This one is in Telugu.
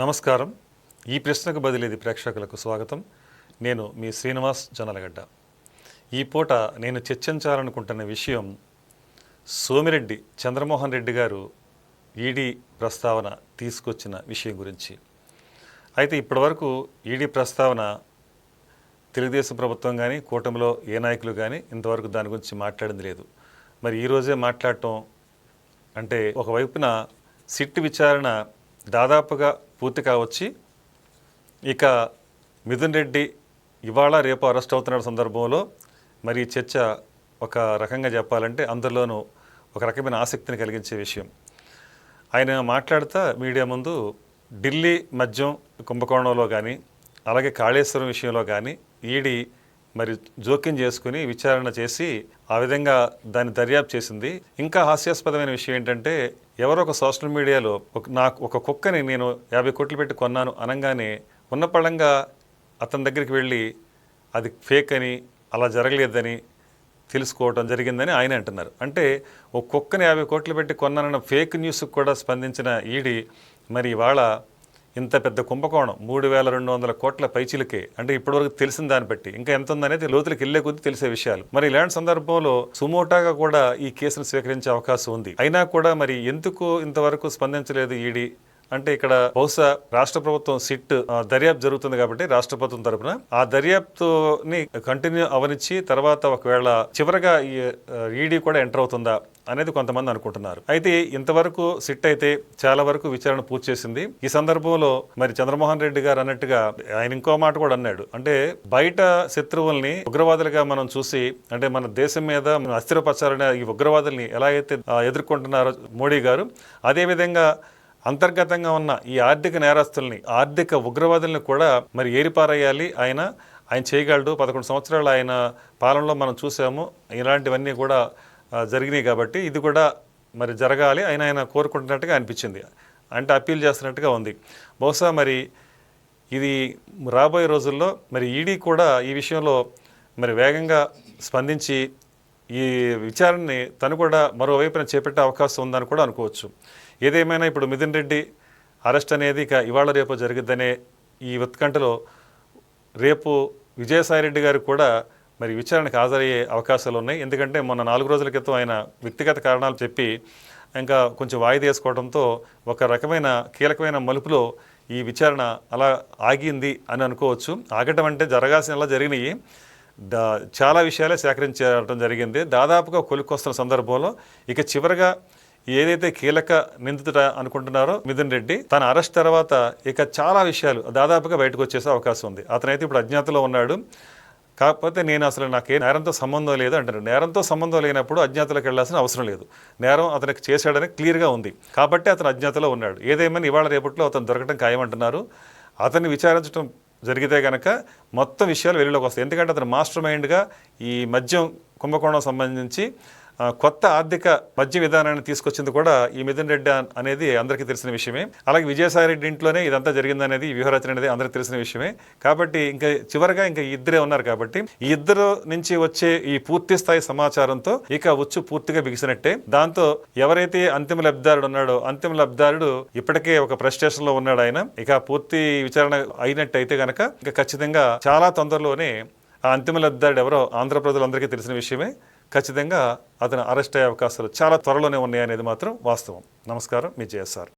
నమస్కారం. ఈ ప్రశ్నకు బదిలేది ప్రేక్షకులకు స్వాగతం. నేను మీ శ్రీనివాస్ జొన్నలగడ్డ. ఈ పూట నేను చర్చించాలనుకుంటున్న విషయం సోమిరెడ్డి చంద్రమోహన్ రెడ్డి గారు ఈడీ ప్రస్తావన తీసుకొచ్చిన విషయం గురించి. అయితే ఇప్పటివరకు ఈడీ ప్రస్తావన తెలుగుదేశం ప్రభుత్వం కానీ కూటమిలో ఏ నాయకులు కానీ ఇంతవరకు దాని గురించి మాట్లాడింది లేదు. మరి ఈరోజే మాట్లాడటం అంటే ఒకవైపున సిట్ విచారణ దాదాపుగా పూర్తి కావచ్చి ఇక మిథున్ రెడ్డి ఇవాళ రేపు అరెస్ట్ అవుతున్న సందర్భంలో. మరి చర్చ ఒక రకంగా చెప్పాలంటే అందరిలోనూ ఒక రకమైన ఆసక్తిని కలిగించే విషయం. ఆయన మాట్లాడుతా మీడియా ముందు ఢిల్లీ మద్యం కుంభకోణంలో కానీ అలాగే కాళేశ్వరం విషయంలో కానీ ఈడీ మరి జోక్యం చేసుకుని విచారణ చేసి ఆ విధంగా దాన్ని దర్యాప్తు చేసింది. ఇంకా హాస్యాస్పదమైన విషయం ఏంటంటే ఎవరో ఒక సోషల్ మీడియాలో ఒక నాకు ఒక కుక్కని నేను యాభై కోట్లు పెట్టి కొన్నాను అనగానే ఉన్నపళంగా అతని దగ్గరికి వెళ్ళి అది ఫేక్ అని అలా జరగలేదని తెలుసుకోవటం జరిగిందని ఆయన అంటున్నారు. అంటే ఒక కుక్కని యాభై కోట్లు పెట్టి కొన్నానన్న ఫేక్ న్యూస్కి కూడా స్పందించిన ఈడీ మరి ఇవాళ ఇంత పెద్ద కుంభకోణం మూడు వేల రెండు వందల కోట్ల పైచిలకే. అంటే ఇప్పటివరకు తెలిసిన దాన్ని బట్టి. ఇంకా ఎంత ఉందనేది లోతులకు వెళ్ళే కొద్దీ తెలిసే విషయాలు. మరి ఇలాంటి సందర్భంలో సుమోటాగా కూడా ఈ కేసును స్వీకరించే అవకాశం ఉంది. అయినా కూడా మరి ఎందుకు ఇంతవరకు స్పందించలేదు ఈడీ? అంటే ఇక్కడ బహుశా రాష్ట్ర ప్రభుత్వం సిట్ ఆ, దర్యాప్తు జరుగుతుంది కాబట్టి రాష్ట్ర ప్రభుత్వం తరపున. ఆ దర్యాప్తుని కంటిన్యూ అవనిచ్చి తర్వాత ఒకవేళ చివరగా ఈ ఈడీ కూడా ఎంటర్ అవుతుందా? అనేది కొంతమంది అనుకుంటున్నారు. అయితే ఇంతవరకు సిట్ అయితే చాలా వరకు విచారణ పూర్తి చేసింది. ఈ సందర్భంలో మరి చంద్రమోహన్ రెడ్డి గారు అన్నట్టుగా ఆయన ఇంకో మాట కూడా అన్నాడు. అంటే బయట శత్రువుల్ని ఉగ్రవాదులుగా మనం చూసి అంటే మన దేశం మీద అస్థిరపరచాలనే ఈ ఉగ్రవాదుల్ని ఎలా అయితే ఎదుర్కొంటున్నారో మోడీ గారు అదేవిధంగా అంతర్గతంగా ఉన్న ఈ ఆర్థిక నేరస్తుల్ని ఆర్థిక ఉగ్రవాదుల్ని కూడా మరి ఏరిపారేయాలి. ఆయన ఆయన చేయగలడు. పదకొండు సంవత్సరాలు ఆయన పాలనలో మనం చూసాము. ఇలాంటివన్నీ కూడా జరిగినాయి కాబట్టి ఇది కూడా మరి జరగాలి ఆయన ఆయన కోరుకుంటున్నట్టుగా అనిపించింది. అంటే అప్పీల్ చేస్తున్నట్టుగా ఉంది. బహుశా మరి ఇది రాబోయే రోజుల్లో మరి ఈడీ కూడా ఈ విషయంలో మరి వేగంగా స్పందించి ఈ విచారణని తను కూడా మరోవైపున చేపట్టే అవకాశం ఉందని కూడా అనుకోవచ్చు. ఏదేమైనా ఇప్పుడు మిథున్ రెడ్డి అరెస్ట్ అనేది ఇక ఇవాళ రేపు జరిగిద్దనే ఈ ఉత్కంఠలో రేపు విజయసాయిరెడ్డి గారు కూడా మరి విచారణకు హాజరయ్యే అవకాశాలు ఉన్నాయి. ఎందుకంటే మొన్న నాలుగు రోజుల క్రితం ఆయన వ్యక్తిగత కారణాలు చెప్పి ఇంకా కొంచెం వాయిదా వేసుకోవడంతో ఒక రకమైన కీలకమైన మలుపులో ఈ విచారణ అలా ఆగింది అని అనుకోవచ్చు. ఆగటం అంటే జరగాల్సిన అలా జరిగినాయి. దా చాలా విషయాలే సేకరించడం జరిగింది. దాదాపుగా కొలుక్కొస్తున్న సందర్భంలో ఇక చివరగా ఏదైతే కీలక నిందితుడ అనుకుంటున్నారో మిథున్ రెడ్డి తన అరెస్ట్ తర్వాత ఇక చాలా విషయాలు దాదాపుగా బయటకు వచ్చేసే అవకాశం ఉంది. అతనైతే ఇప్పుడు అజ్ఞాతలో ఉన్నాడు. కాకపోతే నేను అసలు నాకే నేరంతో సంబంధం లేదు అంటారు. నేరంతో సంబంధం లేనప్పుడు అజ్ఞాతలోకి వెళ్ళాల్సిన అవసరం లేదు. నేరం అతనికి చేశాడని క్లియర్గా ఉంది. కాబట్టి అతను అజ్ఞాతలో ఉన్నాడు. ఏదేమైనా ఇవాళ రేపట్లో అతను దొరకడం ఖాయమంటున్నారు. అతన్ని విచారించడం జరిగితే కనుక మొత్తం విషయాలు వెలుగులోకి వస్తాయి. ఎందుకంటే అతను మాస్టర్ మైండ్గా ఈ మద్యం కుంభకోణం సంబంధించి కొత్త ఆర్థిక మద్య విధానాన్ని తీసుకొచ్చింది కూడా ఈ మిథున్ రెడ్డి అనేది అందరికీ తెలిసిన విషయమే. అలాగే విజయసాయి రెడ్డి ఇంట్లోనే ఇదంతా జరిగిందనేది ఈ వ్యూహరచన అనేది అందరికీ తెలిసిన విషయమే. కాబట్టి ఇంకా చివరిగా ఇంకా ఇద్దరే ఉన్నారు కాబట్టి ఈ ఇద్దరు నుంచి వచ్చే ఈ పూర్తి స్థాయి సమాచారంతో ఇక ఉచ్చు పూర్తిగా బిగిసినట్టే. దాంతో ఎవరైతే అంతిమ లబ్ధిదారుడు ఉన్నాడో అంతిమ లబ్ధిదారుడు ఇప్పటికే ఒక ప్రెస్టేషన్లో ఉన్నాడు ఆయన. ఇక పూర్తి విచారణ అయినట్టయితే గనక ఇంకా ఖచ్చితంగా చాలా తొందరలోనే ఆ అంతిమ లబ్ధిదారుడు ఎవరో ఆంధ్ర ప్రజలందరికీ తెలిసిన విషయమే. ఖచ్చితంగా అతను అరెస్ట్ అయ్యే అవకాశాలు చాలా త్వరలోనే ఉన్నాయనేది మాత్రం వాస్తవం. నమస్కారం మీ జేఎస్ఆర్.